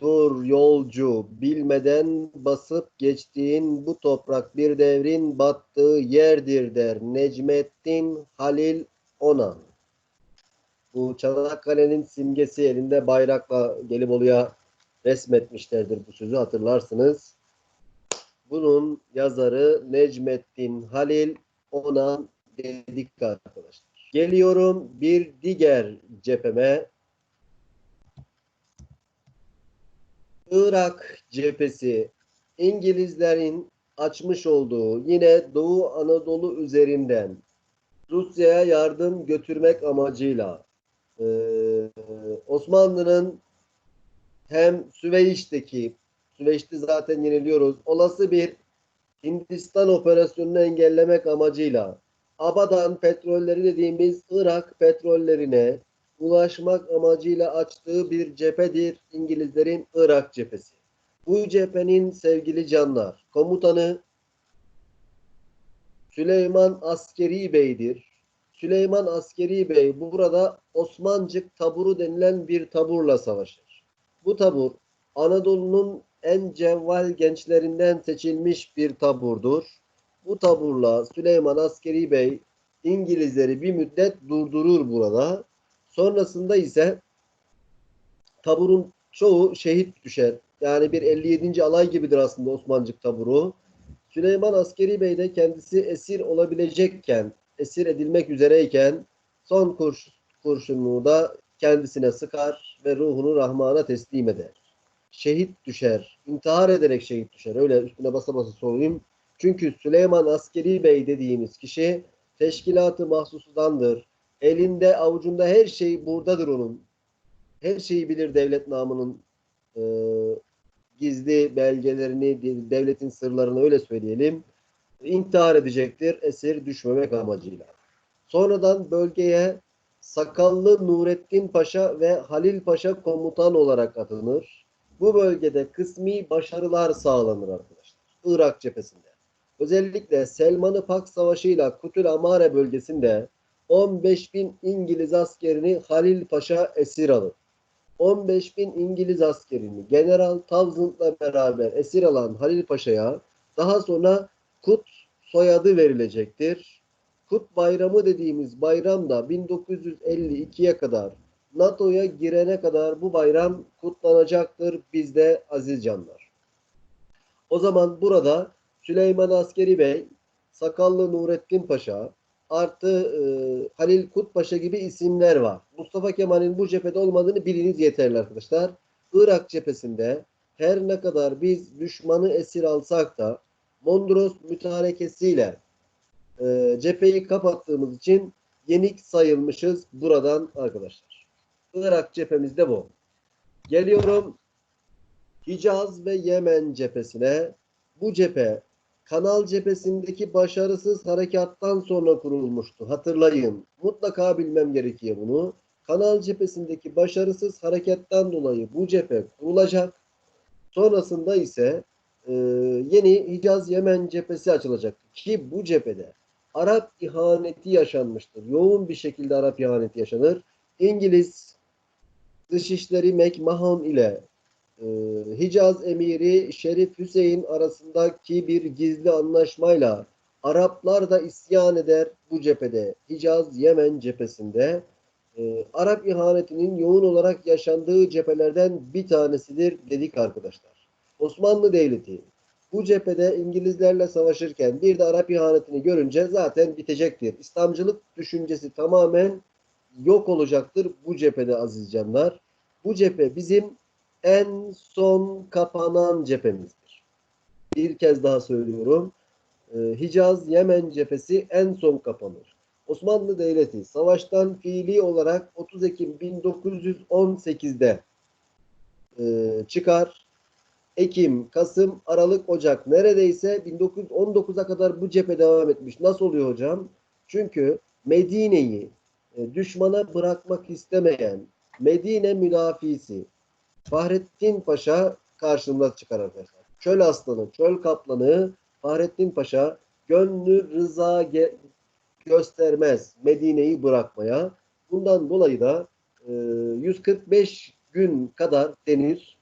Dur yolcu, bilmeden basıp geçtiğin bu toprak bir devrin battığı yerdir der Necmettin Halil Onan. Bu Çanakkale'nin simgesi elinde bayrakla Gelibolu'ya resmetmişlerdir bu sözü hatırlarsınız. Bunun yazarı Necmettin Halil Onan dedik arkadaşlar. Geliyorum bir diğer cepheme. Irak cephesi İngilizlerin açmış olduğu yine Doğu Anadolu üzerinden Rusya'ya yardım götürmek amacıyla e, Osmanlı'nın hem Süveyş'teki Süveyş'te zaten yeniliyoruz. Olası bir Hindistan operasyonunu engellemek amacıyla Abadan petrolleri dediğimiz Irak petrollerine ulaşmak amacıyla açtığı bir cephedir İngilizlerin Irak cephesi. Bu cephenin sevgili canlar komutanı Süleyman Askeri Bey'dir. Süleyman Askeri Bey burada Osmancık taburu denilen bir taburla savaşır. Bu tabur Anadolu'nun en cevval gençlerinden seçilmiş bir taburdur. Bu taburla Süleyman Askeri Bey İngilizleri bir müddet durdurur burada. Sonrasında ise taburun çoğu şehit düşer. Yani bir 57. alay gibidir aslında Osmancık taburu. Süleyman Askeri Bey de kendisi esir olabilecekken, esir edilmek üzereyken son kurş, kurşunluğu da kendisine sıkar ve ruhunu Rahman'a teslim eder. Şehit düşer, intihar ederek şehit düşer. Öyle üstüne basa basa sorayım. Çünkü Süleyman Askeri Bey dediğimiz kişi teşkilatı mahsusudandır. Elinde avucunda her şey buradadır onun. Her şeyi bilir devlet namının e, gizli belgelerini, devletin sırlarını öyle söyleyelim. İntihar edecektir esir düşmemek amacıyla. Sonradan bölgeye Sakallı Nurettin Paşa ve Halil Paşa komutan olarak atanır. Bu bölgede kısmi başarılar sağlanır arkadaşlar. Irak cephesinde. Özellikle Selman-ı Pak Savaşı ile Kutul Amare bölgesinde 15 bin İngiliz askerini Halil Paşa esir alır. 15 bin İngiliz askerini General Townsend'la beraber esir alan Halil Paşa'ya daha sonra Kut soyadı verilecektir. Kut Bayramı dediğimiz bayram da 1952'ye kadar NATO'ya girene kadar bu bayram kutlanacaktır bizde aziz canlar. O zaman burada Süleyman Askeri Bey, Sakallı Nurettin Paşa, artı e, Halil Kut Paşa gibi isimler var. Mustafa Kemal'in bu cephede olmadığını biliniz yeterli arkadaşlar. Irak cephesinde her ne kadar biz düşmanı esir alsak da Mondros mütarekesiyle e, cepheyi kapattığımız için yenik sayılmışız buradan arkadaşlar. Irak cephemizde bu. Geliyorum Hicaz ve Yemen cephesine. Bu cephe Kanal cephesindeki başarısız harekattan sonra kurulmuştu. Hatırlayın. Mutlaka bilmem gerekiyor bunu. Kanal cephesindeki başarısız harekattan dolayı bu cephe kurulacak. Sonrasında ise e, yeni Hicaz Yemen cephesi açılacak. Ki bu cephede Arap ihaneti yaşanmıştır. Yoğun bir şekilde Arap ihaneti yaşanır. İngiliz Dışişleri McMahon ile e, Hicaz emiri Şerif Hüseyin arasındaki bir gizli anlaşmayla Araplar da isyan eder bu cephede. Hicaz Yemen cephesinde e, Arap ihanetinin yoğun olarak yaşandığı cephelerden bir tanesidir dedik arkadaşlar. Osmanlı Devleti bu cephede İngilizlerle savaşırken bir de Arap ihanetini görünce zaten bitecektir. İslamcılık düşüncesi tamamen yok olacaktır bu cephede aziz canlar. Bu cephe bizim en son kapanan cephemizdir. Bir kez daha söylüyorum. Ee, Hicaz Yemen cephesi en son kapanır. Osmanlı Devleti savaştan fiili olarak 30 Ekim 1918'de e, çıkar. Ekim, Kasım, Aralık, Ocak neredeyse 1919'a kadar bu cephe devam etmiş. Nasıl oluyor hocam? Çünkü Medine'yi e, düşmana bırakmak istemeyen Medine müdafisi Fahrettin Paşa karşımıza çıkar arkadaşlar. Çöl aslanı, çöl kaplanı Fahrettin Paşa gönlü rıza ge- göstermez Medine'yi bırakmaya. Bundan dolayı da e, 145 gün kadar denir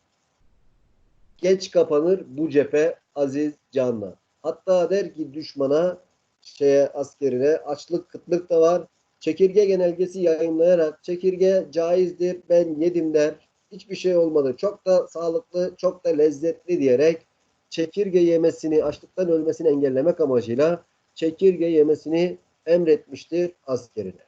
geç kapanır bu cephe aziz canlar. Hatta der ki düşmana şeye askerine açlık kıtlık da var. Çekirge genelgesi yayınlayarak çekirge caizdir ben yedim der. Hiçbir şey olmadı. Çok da sağlıklı, çok da lezzetli diyerek çekirge yemesini, açlıktan ölmesini engellemek amacıyla çekirge yemesini emretmiştir askerine.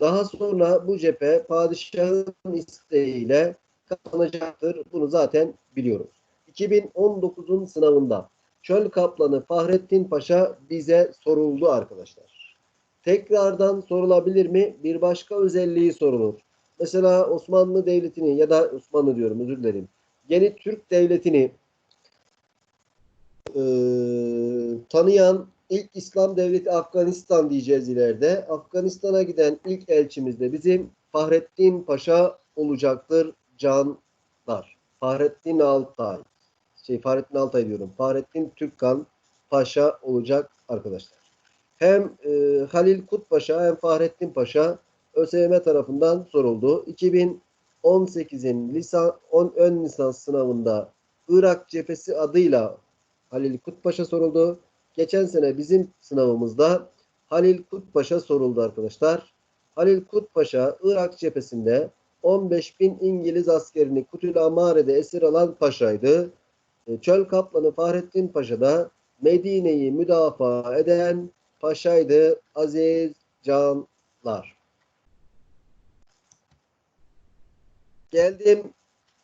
Daha sonra bu cephe padişahın isteğiyle kapanacaktır. Bunu zaten biliyoruz. 2019'un sınavında Çöl Kaplanı Fahrettin Paşa bize soruldu arkadaşlar. Tekrardan sorulabilir mi? Bir başka özelliği sorulur. Mesela Osmanlı Devleti'ni ya da Osmanlı diyorum özür dilerim. Yeni Türk Devleti'ni e, tanıyan ilk İslam devleti Afganistan diyeceğiz ileride. Afganistan'a giden ilk elçimiz de bizim Fahrettin Paşa olacaktır canlar. Fahrettin Altay. Şey Fahrettin Altay diyorum. Fahrettin Türkkan Paşa olacak arkadaşlar. Hem e, Halil Kut Paşa hem Fahrettin Paşa ÖSYM tarafından soruldu. 2018'in lisan, on, ön lisans sınavında Irak cephesi adıyla Halil Kutpaşa soruldu. Geçen sene bizim sınavımızda Halil Kutpaşa soruldu arkadaşlar. Halil Kutpaşa Irak cephesinde 15 bin İngiliz askerini Kutül Amare'de esir alan paşaydı. E, Çöl Kaplanı Fahrettin Paşa da Medine'yi müdafaa eden paşaydı aziz canlar. Geldim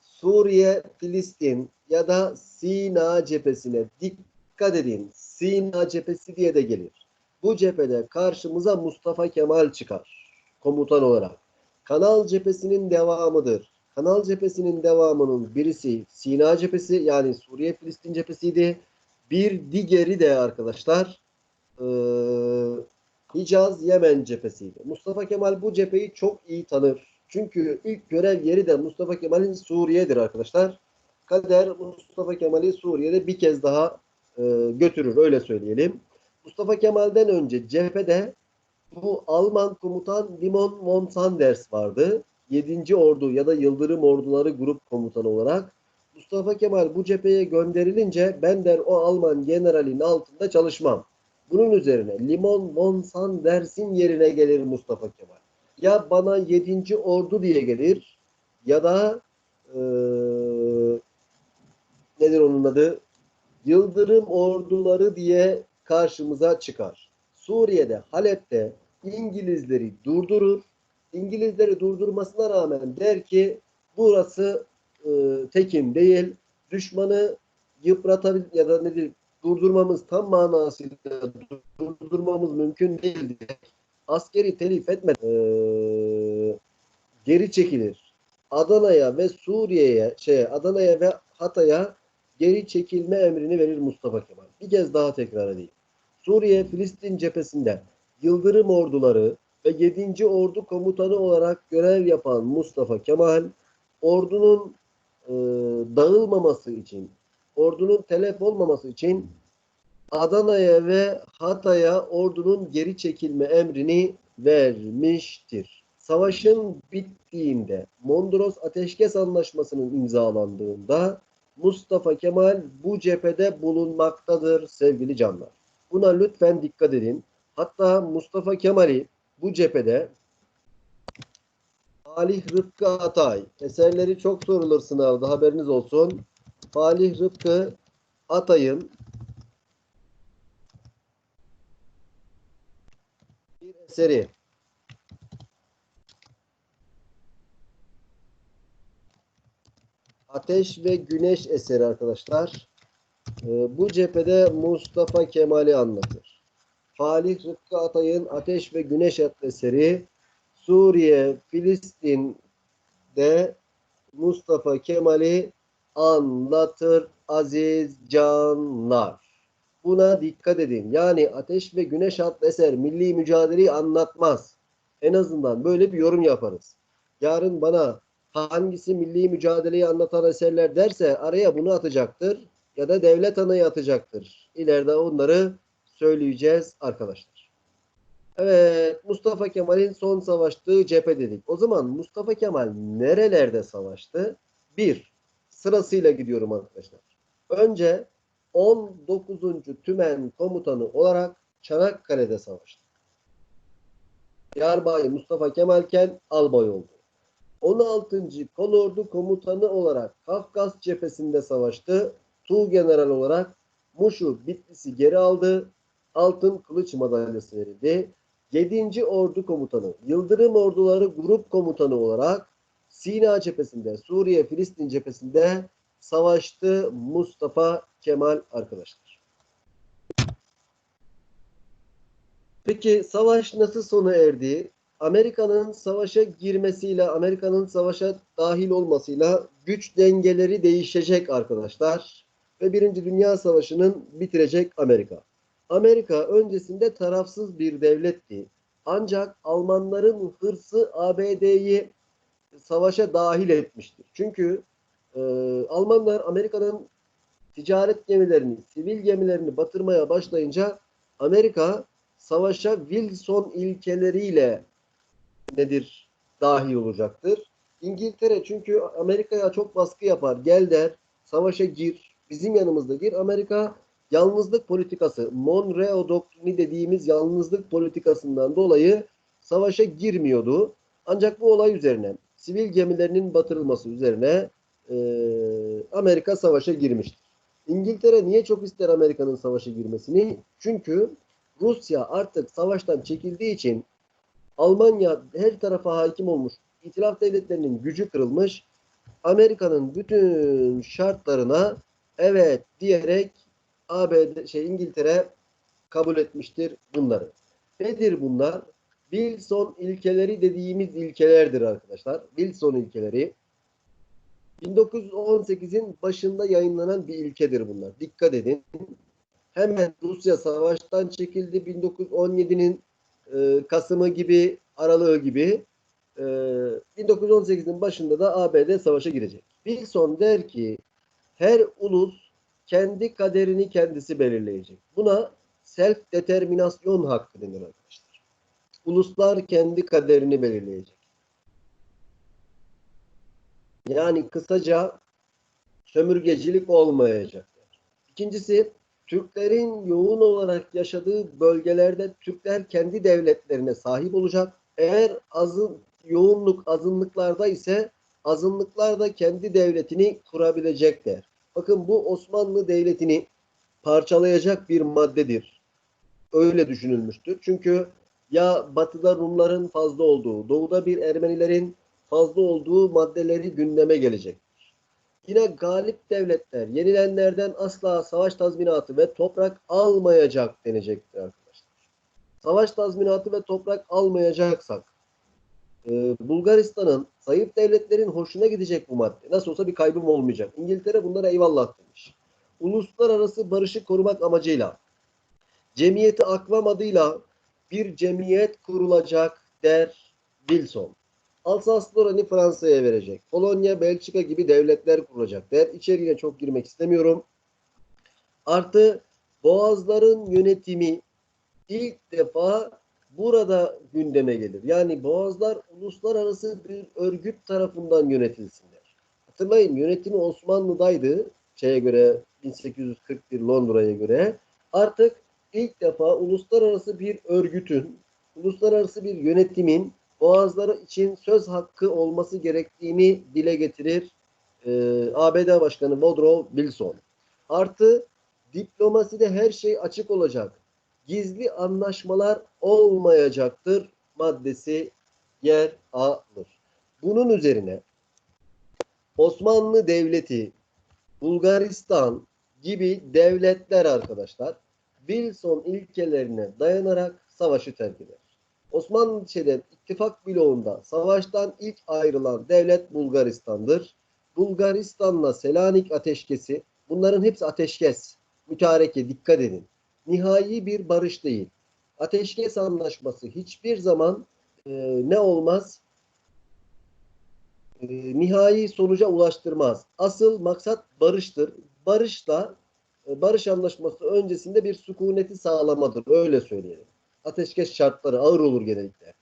Suriye, Filistin ya da Sina cephesine dikkat edin. Sina cephesi diye de gelir. Bu cephede karşımıza Mustafa Kemal çıkar komutan olarak. Kanal cephesinin devamıdır. Kanal cephesinin devamının birisi Sina cephesi yani Suriye Filistin cephesiydi. Bir diğeri de arkadaşlar e, Hicaz Yemen cephesiydi. Mustafa Kemal bu cepheyi çok iyi tanır. Çünkü ilk görev yeri de Mustafa Kemal'in Suriye'dir arkadaşlar. Kader Mustafa Kemal'i Suriye'de bir kez daha e, götürür öyle söyleyelim. Mustafa Kemal'den önce cephede bu Alman komutan Limon von Sanders vardı. 7. Ordu ya da Yıldırım Orduları grup komutanı olarak. Mustafa Kemal bu cepheye gönderilince ben der o Alman generalin altında çalışmam. Bunun üzerine Limon von Sanders'in yerine gelir Mustafa Kemal. Ya bana 7. Ordu diye gelir ya da e, nedir onun adı? Yıldırım orduları diye karşımıza çıkar. Suriye'de, Halep'te İngilizleri durdurur. İngilizleri durdurmasına rağmen der ki burası e, tekin değil. Düşmanı yıpratabilir ya da nedir durdurmamız tam manasıyla durdurmamız mümkün değildir. Askeri telif etmeden e, geri çekilir. Adana'ya ve Suriye'ye şey Adana'ya ve Hatay'a geri çekilme emrini verir Mustafa Kemal. Bir kez daha tekrar edeyim. Suriye Filistin cephesinde Yıldırım orduları ve 7. Ordu komutanı olarak görev yapan Mustafa Kemal ordunun e, dağılmaması için, ordunun telef olmaması için Adana'ya ve Hatay'a ordunun geri çekilme emrini vermiştir. Savaşın bittiğinde Mondros Ateşkes Anlaşması'nın imzalandığında Mustafa Kemal bu cephede bulunmaktadır sevgili canlar. Buna lütfen dikkat edin. Hatta Mustafa Kemal'i bu cephede Falih Rıfkı Atay eserleri çok sorulur sınavda haberiniz olsun. Falih Rıfkı Atay'ın bir eseri Ateş ve Güneş eseri arkadaşlar. Ee, bu cephede Mustafa Kemal'i anlatır. Falih Rıfkı Atay'ın Ateş ve Güneş adlı eseri Suriye, Filistin'de Mustafa Kemal'i anlatır aziz canlar. Buna dikkat edin. Yani Ateş ve Güneş adlı eser milli mücadeleyi anlatmaz. En azından böyle bir yorum yaparız. Yarın bana hangisi milli mücadeleyi anlatan eserler derse araya bunu atacaktır ya da devlet anayı atacaktır. İleride onları söyleyeceğiz arkadaşlar. Evet Mustafa Kemal'in son savaştığı cephe dedik. O zaman Mustafa Kemal nerelerde savaştı? Bir, sırasıyla gidiyorum arkadaşlar. Önce 19. Tümen Komutanı olarak Çanakkale'de savaştı. Yarbay Mustafa Kemalken albay oldu. 16. Kolordu Komutanı olarak Kafkas cephesinde savaştı. Tuğ General olarak Muşu Bitlis'i geri aldı. Altın Kılıç Madalyası verildi. 7. Ordu Komutanı, Yıldırım Orduları Grup Komutanı olarak Sina cephesinde, Suriye Filistin cephesinde savaştı Mustafa Kemal arkadaşlar. Peki savaş nasıl sona erdi? Amerika'nın savaşa girmesiyle, Amerika'nın savaşa dahil olmasıyla güç dengeleri değişecek arkadaşlar. Ve Birinci Dünya Savaşı'nın bitirecek Amerika. Amerika öncesinde tarafsız bir devletti. Ancak Almanların hırsı ABD'yi savaşa dahil etmiştir. Çünkü e, Almanlar Amerika'nın ticaret gemilerini, sivil gemilerini batırmaya başlayınca Amerika savaşa Wilson ilkeleriyle nedir dahil olacaktır. İngiltere çünkü Amerika'ya çok baskı yapar. Gel der, savaşa gir, bizim yanımızda gir. Amerika yalnızlık politikası, Monroe doktrini dediğimiz yalnızlık politikasından dolayı savaşa girmiyordu. Ancak bu olay üzerine, sivil gemilerinin batırılması üzerine e, Amerika savaşa girmiştir. İngiltere niye çok ister Amerika'nın savaşa girmesini? Çünkü Rusya artık savaştan çekildiği için Almanya her tarafa hakim olmuş. İtilaf devletlerinin gücü kırılmış. Amerika'nın bütün şartlarına evet diyerek ABD şey İngiltere kabul etmiştir bunları. Nedir bunlar? Wilson ilkeleri dediğimiz ilkelerdir arkadaşlar. Wilson ilkeleri 1918'in başında yayınlanan bir ilkedir bunlar. Dikkat edin. Hemen Rusya savaştan çekildi 1917'nin e, Kasım'ı gibi, Aralığı gibi. E, 1918'in başında da ABD savaşa girecek. Wilson der ki her ulus kendi kaderini kendisi belirleyecek. Buna self determinasyon hakkı denir arkadaşlar. Uluslar kendi kaderini belirleyecek. Yani kısaca sömürgecilik olmayacak. İkincisi Türklerin yoğun olarak yaşadığı bölgelerde Türkler kendi devletlerine sahip olacak. Eğer azın yoğunluk azınlıklarda ise azınlıklar da kendi devletini kurabilecekler. Bakın bu Osmanlı Devleti'ni parçalayacak bir maddedir. Öyle düşünülmüştür. Çünkü ya batıda Rumların fazla olduğu, doğuda bir Ermenilerin fazla olduğu maddeleri gündeme gelecek. Yine galip devletler yenilenlerden asla savaş tazminatı ve toprak almayacak denecektir arkadaşlar. Savaş tazminatı ve toprak almayacaksak e, Bulgaristan'ın zayıf devletlerin hoşuna gidecek bu madde. Nasıl olsa bir kaybım olmayacak. İngiltere bunlara eyvallah demiş. Uluslararası barışı korumak amacıyla cemiyeti akvam adıyla bir cemiyet kurulacak der Wilson. Alsace-Lorraine'i Fransa'ya verecek. Polonya, Belçika gibi devletler kurulacak der. İçeriğine çok girmek istemiyorum. Artı boğazların yönetimi ilk defa burada gündeme gelir. Yani boğazlar uluslararası bir örgüt tarafından yönetilsinler. Hatırlayın yönetimi Osmanlı'daydı. Şeye göre 1841 Londra'ya göre. Artık ilk defa uluslararası bir örgütün, uluslararası bir yönetimin boğazları için söz hakkı olması gerektiğini dile getirir e, ABD Başkanı Woodrow Wilson. Artı diplomaside her şey açık olacak. Gizli anlaşmalar olmayacaktır maddesi yer alır. Bunun üzerine Osmanlı Devleti, Bulgaristan gibi devletler arkadaşlar Wilson ilkelerine dayanarak savaşı terk eder. Osmanlı ittifak bloğunda savaştan ilk ayrılan devlet Bulgaristan'dır. Bulgaristan'la Selanik ateşkesi bunların hepsi ateşkes. Mütareke dikkat edin. Nihai bir barış değil. Ateşkes anlaşması hiçbir zaman e, ne olmaz? E, nihai sonuca ulaştırmaz. Asıl maksat barıştır. Barışla e, barış anlaşması öncesinde bir sükuneti sağlamadır. Öyle söyleyelim ateşkes şartları ağır olur genellikle.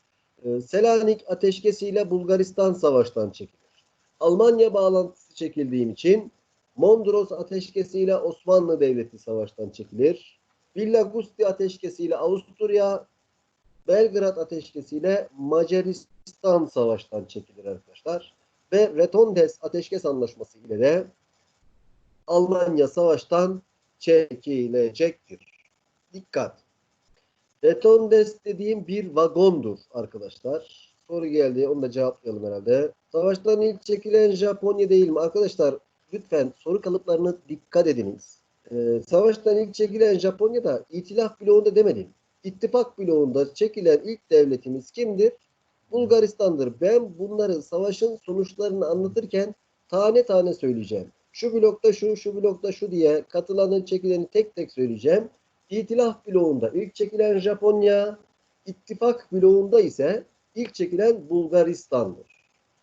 Ee, Selanik ateşkesiyle Bulgaristan savaştan çekilir. Almanya bağlantısı çekildiğim için Mondros Ateşkesi ile Osmanlı Devleti savaştan çekilir. Villa Gusti Ateşkesi ile Avusturya, Belgrad Ateşkesi ile Macaristan savaştan çekilir arkadaşlar. Ve Retondes Ateşkes Anlaşması ile de Almanya savaştan çekilecektir. Dikkat! Retondes dediğim bir vagondur arkadaşlar. Soru geldi. Onu da cevaplayalım herhalde. Savaştan ilk çekilen Japonya değil mi? Arkadaşlar lütfen soru kalıplarına dikkat ediniz. Ee, savaştan ilk çekilen Japonya'da itilaf bloğunda demedim. İttifak bloğunda çekilen ilk devletimiz kimdir? Bulgaristan'dır. Ben bunları savaşın sonuçlarını anlatırken tane tane söyleyeceğim. Şu blokta şu, şu blokta şu diye katılanın çekileni tek tek söyleyeceğim. İtilaf bloğunda ilk çekilen Japonya, ittifak bloğunda ise ilk çekilen Bulgaristan'dır.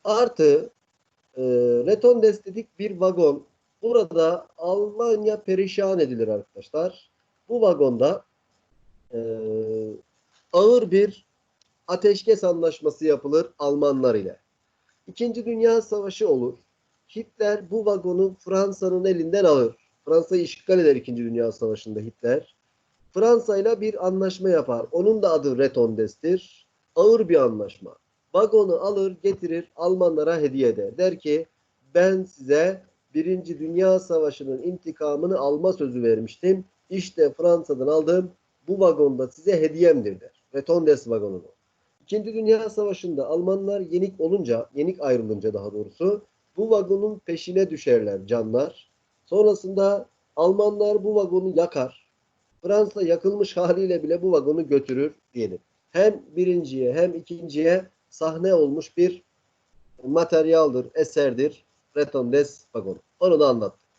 Artı e, Retondes dedik bir vagon. Burada Almanya perişan edilir arkadaşlar. Bu vagonda e, ağır bir ateşkes anlaşması yapılır Almanlar ile. İkinci Dünya Savaşı olur. Hitler bu vagonu Fransa'nın elinden alır. Fransa'yı işgal eder İkinci Dünya Savaşı'nda Hitler. Fransa ile bir anlaşma yapar. Onun da adı Retondes'tir. Ağır bir anlaşma. Vagonu alır getirir Almanlara hediye eder. Der ki ben size Birinci Dünya Savaşı'nın intikamını alma sözü vermiştim. İşte Fransa'dan aldığım bu vagonda size hediyemdir der. Retondes vagonunu. İkinci Dünya Savaşı'nda Almanlar yenik olunca, yenik ayrılınca daha doğrusu bu vagonun peşine düşerler canlar. Sonrasında Almanlar bu vagonu yakar. Fransa yakılmış haliyle bile bu vagonu götürür diyelim. Hem birinciye hem ikinciye sahne olmuş bir materyaldir, eserdir. Retondes vagonu. Onu da anlattık.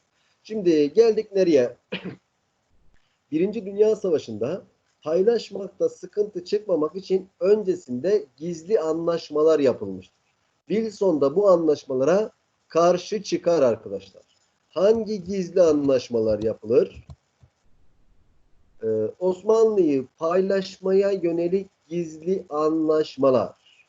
Şimdi geldik nereye? Birinci Dünya Savaşı'nda paylaşmakta sıkıntı çıkmamak için öncesinde gizli anlaşmalar yapılmıştır. Wilson da bu anlaşmalara karşı çıkar arkadaşlar. Hangi gizli anlaşmalar yapılır? Ee, Osmanlı'yı paylaşmaya yönelik gizli anlaşmalar.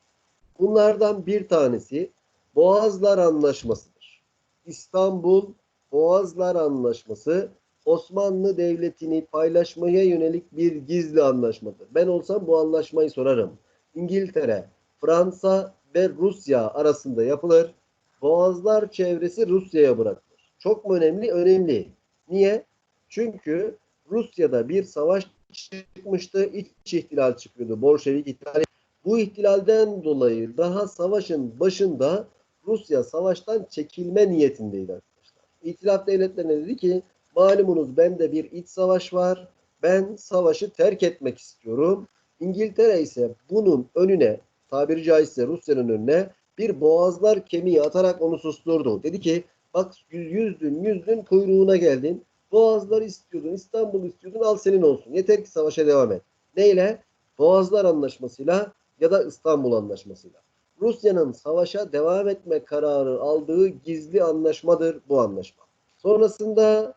Bunlardan bir tanesi Boğazlar Anlaşması'dır. İstanbul Boğazlar Anlaşması Osmanlı Devleti'ni paylaşmaya yönelik bir gizli anlaşmadır. Ben olsam bu anlaşmayı sorarım. İngiltere, Fransa ve Rusya arasında yapılır. Boğazlar çevresi Rusya'ya bırakılır. Çok mu önemli? Önemli. Niye? Çünkü Rusya'da bir savaş çıkmıştı. İç ihtilal çıkıyordu. Bolşevik ihtilali. Bu ihtilalden dolayı daha savaşın başında Rusya savaştan çekilme niyetindeydi arkadaşlar. İtilaf devletlerine dedi ki malumunuz bende bir iç savaş var. Ben savaşı terk etmek istiyorum. İngiltere ise bunun önüne tabiri caizse Rusya'nın önüne bir boğazlar kemiği atarak onu susturdu. Dedi ki bak yüzdün yüzdün kuyruğuna geldin. Boğazlar istiyordun, İstanbul istiyordun al senin olsun. Yeter ki savaşa devam et. Neyle? Boğazlar anlaşmasıyla ya da İstanbul anlaşmasıyla. Rusya'nın savaşa devam etme kararı aldığı gizli anlaşmadır bu anlaşma. Sonrasında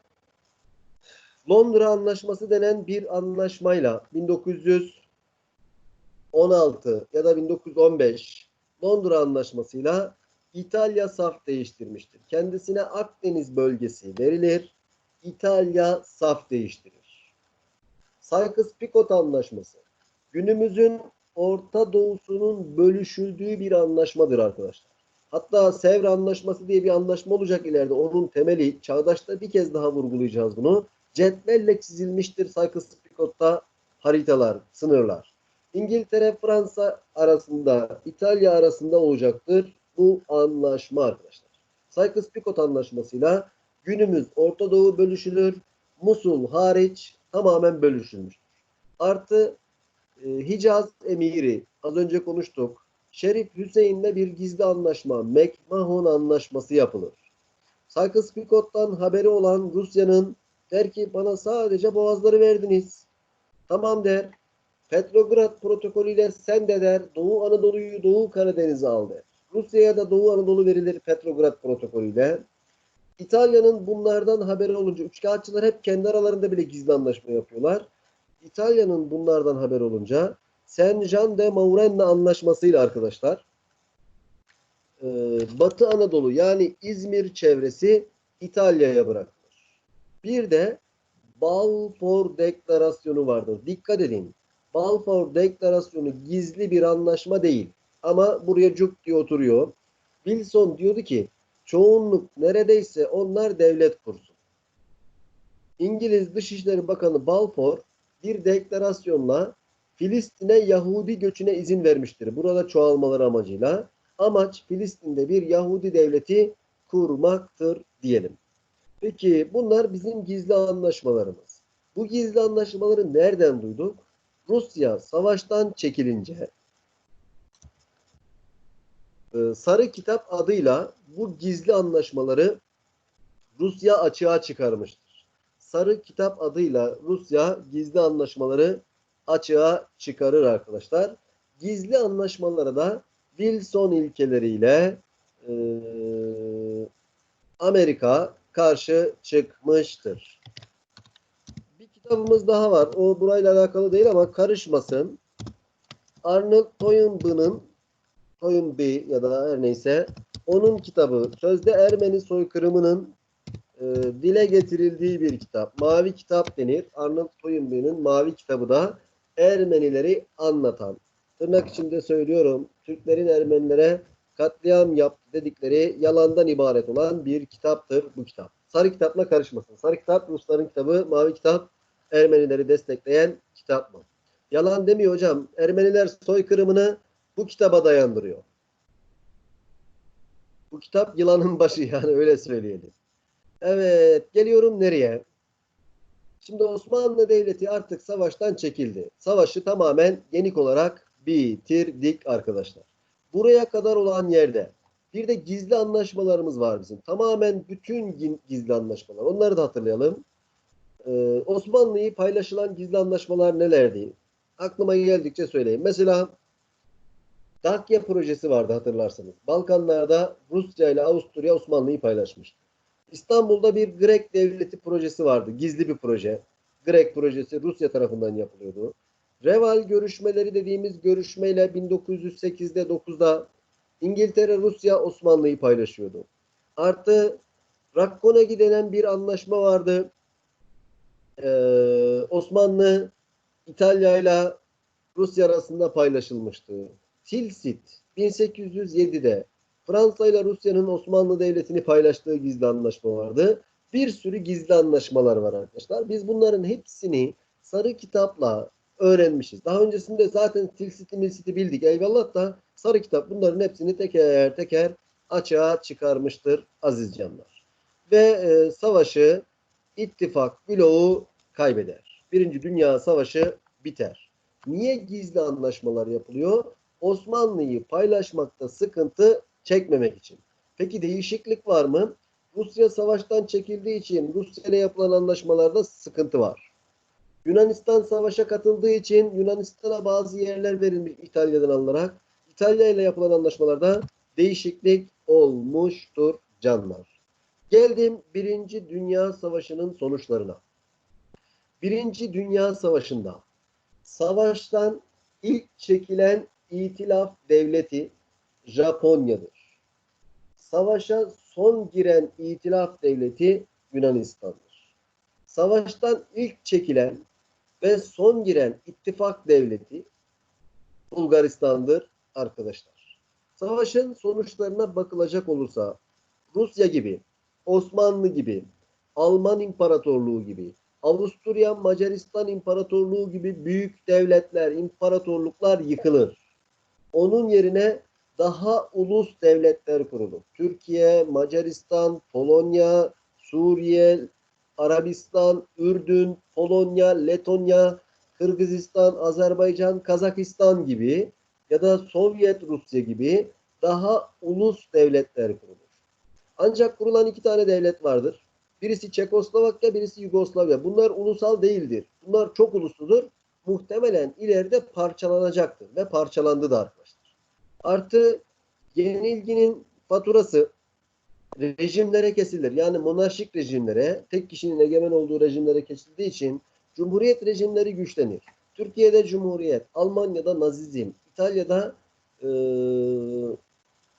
Londra Anlaşması denen bir anlaşmayla 1916 ya da 1915 Londra Anlaşması'yla İtalya saf değiştirmiştir. Kendisine Akdeniz bölgesi verilir. İtalya saf değiştirir. Sykes-Picot Anlaşması günümüzün Orta Doğu'sunun bölüşüldüğü bir anlaşmadır arkadaşlar. Hatta Sevr Anlaşması diye bir anlaşma olacak ileride. Onun temeli çağdaşta bir kez daha vurgulayacağız bunu. Cetvelle çizilmiştir Sykes-Picot'ta haritalar, sınırlar. İngiltere, Fransa arasında, İtalya arasında olacaktır bu anlaşma arkadaşlar. Sykes-Picot anlaşmasıyla günümüz Orta Doğu bölüşülür. Musul hariç tamamen bölüşülmüştür. Artı e, Hicaz emiri az önce konuştuk. Şerif Hüseyin'le bir gizli anlaşma, McMahon anlaşması yapılır. Sykes-Picot'tan haberi olan Rusya'nın der ki bana sadece boğazları verdiniz. Tamam der. Petrograd protokolüyle sen de der Doğu Anadolu'yu Doğu Karadeniz'e al der. Rusya'ya da Doğu Anadolu verilir Petrograd protokolüyle. İtalya'nın bunlardan haberi olunca üçkağıtçılar hep kendi aralarında bile gizli anlaşma yapıyorlar. İtalya'nın bunlardan haber olunca Saint Jean de Maurienne anlaşmasıyla arkadaşlar e, Batı Anadolu yani İzmir çevresi İtalya'ya bırakılır. Bir de Balfour Deklarasyonu vardır. Dikkat edin. Balfour Deklarasyonu gizli bir anlaşma değil. Ama buraya cuk diye oturuyor. Wilson diyordu ki çoğunluk neredeyse onlar devlet kursun. İngiliz Dışişleri Bakanı Balfour bir deklarasyonla Filistin'e Yahudi göçüne izin vermiştir. Burada çoğalmaları amacıyla. Amaç Filistin'de bir Yahudi devleti kurmaktır diyelim. Peki bunlar bizim gizli anlaşmalarımız. Bu gizli anlaşmaları nereden duyduk? Rusya savaştan çekilince Sarı Kitap adıyla bu gizli anlaşmaları Rusya açığa çıkarmıştır. Sarı Kitap adıyla Rusya gizli anlaşmaları açığa çıkarır arkadaşlar. Gizli anlaşmalara da Wilson ilkeleriyle e, Amerika karşı çıkmıştır. Bir kitabımız daha var. O burayla alakalı değil ama karışmasın. Arnold Toynbee'nin Toynbee ya da her neyse onun kitabı Sözde Ermeni soykırımının e, dile getirildiği bir kitap. Mavi kitap denir. Arnold Toynbee'nin Mavi kitabı da Ermenileri anlatan. Tırnak içinde söylüyorum. Türklerin Ermenilere katliam yaptı dedikleri yalandan ibaret olan bir kitaptır bu kitap. Sarı kitapla karışmasın. Sarı kitap Rusların kitabı, mavi kitap Ermenileri destekleyen kitap mı? Yalan demiyor hocam. Ermeniler soykırımını bu kitaba dayandırıyor. Bu kitap yılanın başı yani öyle söyleyelim. Evet geliyorum nereye? Şimdi Osmanlı Devleti artık savaştan çekildi. Savaşı tamamen yenik olarak bitirdik arkadaşlar. Buraya kadar olan yerde bir de gizli anlaşmalarımız var bizim. Tamamen bütün gizli anlaşmalar. Onları da hatırlayalım. Ee, Osmanlı'yı paylaşılan gizli anlaşmalar nelerdi? Aklıma geldikçe söyleyeyim. Mesela Dakya projesi vardı hatırlarsanız. Balkanlarda Rusya ile Avusturya Osmanlı'yı paylaşmıştı. İstanbul'da bir Grek devleti projesi vardı. Gizli bir proje. Grek projesi Rusya tarafından yapılıyordu. Reval görüşmeleri dediğimiz görüşmeyle 1908'de 9'da İngiltere, Rusya, Osmanlı'yı paylaşıyordu. Artı Rakkonagi denen bir anlaşma vardı. Ee, Osmanlı İtalya ile Rusya arasında paylaşılmıştı. Tilsit 1807'de Fransa ile Rusya'nın Osmanlı Devleti'ni paylaştığı gizli anlaşma vardı. Bir sürü gizli anlaşmalar var arkadaşlar. Biz bunların hepsini sarı kitapla öğrenmişiz. Daha öncesinde zaten Tilsit'i Milsit'i bildik. Eyvallah da sarı kitap bunların hepsini teker teker açığa çıkarmıştır aziz canlar. Ve e, savaşı ittifak bloğu kaybeder. Birinci Dünya Savaşı biter. Niye gizli anlaşmalar yapılıyor? Osmanlı'yı paylaşmakta sıkıntı çekmemek için. Peki değişiklik var mı? Rusya savaştan çekildiği için Rusya ile yapılan anlaşmalarda sıkıntı var. Yunanistan savaşa katıldığı için Yunanistan'a bazı yerler verilmiş İtalya'dan alınarak. İtalya ile yapılan anlaşmalarda değişiklik olmuştur canlar. Geldim Birinci Dünya Savaşı'nın sonuçlarına. Birinci Dünya Savaşı'nda savaştan ilk çekilen İtilaf devleti Japonya'dır. Savaşa son giren İtilaf devleti Yunanistan'dır. Savaştan ilk çekilen ve son giren ittifak devleti Bulgaristan'dır arkadaşlar. Savaşın sonuçlarına bakılacak olursa Rusya gibi, Osmanlı gibi, Alman İmparatorluğu gibi, Avusturya Macaristan İmparatorluğu gibi büyük devletler, imparatorluklar yıkılır. Onun yerine daha ulus devletler kurulur. Türkiye, Macaristan, Polonya, Suriye, Arabistan, Ürdün, Polonya, Letonya, Kırgızistan, Azerbaycan, Kazakistan gibi ya da Sovyet Rusya gibi daha ulus devletler kurulur. Ancak kurulan iki tane devlet vardır. Birisi Çekoslovakya, birisi Yugoslavya. Bunlar ulusal değildir. Bunlar çok ulusludur. Muhtemelen ileride parçalanacaktır ve parçalandı da arkadaşlar. Artı yenilginin faturası rejimlere kesilir. Yani monarşik rejimlere, tek kişinin egemen olduğu rejimlere kesildiği için cumhuriyet rejimleri güçlenir. Türkiye'de cumhuriyet, Almanya'da nazizm, İtalya'da e,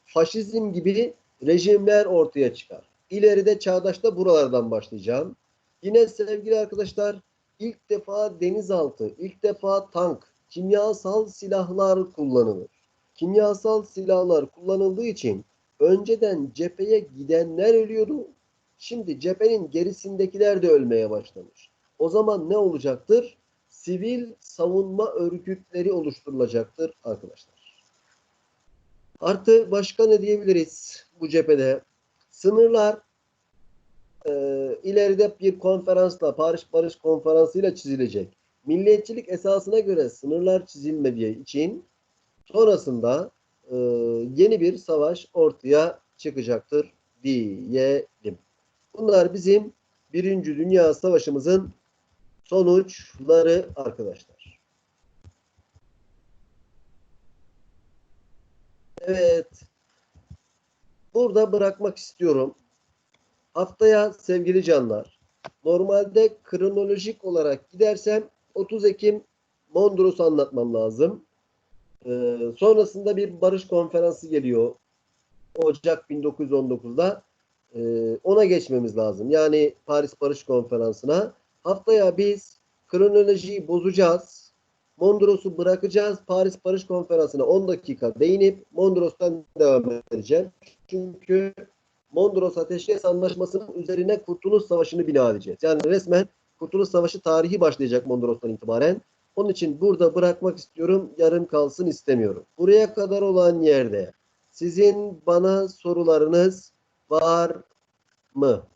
faşizm gibi rejimler ortaya çıkar. ileride çağdaşta buralardan başlayacağım. Yine sevgili arkadaşlar ilk defa denizaltı, ilk defa tank, kimyasal silahlar kullanılır. Kimyasal silahlar kullanıldığı için önceden cepheye gidenler ölüyordu. Şimdi cephenin gerisindekiler de ölmeye başlamış. O zaman ne olacaktır? Sivil savunma örgütleri oluşturulacaktır arkadaşlar. Artı başka ne diyebiliriz bu cephede? Sınırlar e, ileride bir konferansla, Paris Barış Konferansı'yla çizilecek. Milliyetçilik esasına göre sınırlar çizilmediği için sonrasında e, yeni bir savaş ortaya çıkacaktır diyelim. Bunlar bizim Birinci Dünya Savaşımızın sonuçları arkadaşlar. Evet. Burada bırakmak istiyorum. Haftaya sevgili canlar. Normalde kronolojik olarak gidersem 30 Ekim Mondros'u anlatmam lazım. Ee, sonrasında bir barış konferansı geliyor. Ocak 1919'da. Ee, ona geçmemiz lazım. Yani Paris Barış Konferansı'na. Haftaya biz kronolojiyi bozacağız. Mondros'u bırakacağız. Paris Barış Konferansı'na 10 dakika değinip Mondros'tan devam edeceğim. Çünkü Mondros Ateşkes Anlaşması'nın üzerine Kurtuluş Savaşı'nı bina edeceğiz. Yani resmen Kurtuluş Savaşı tarihi başlayacak Mondros'tan itibaren. Onun için burada bırakmak istiyorum. Yarım kalsın istemiyorum. Buraya kadar olan yerde sizin bana sorularınız var mı?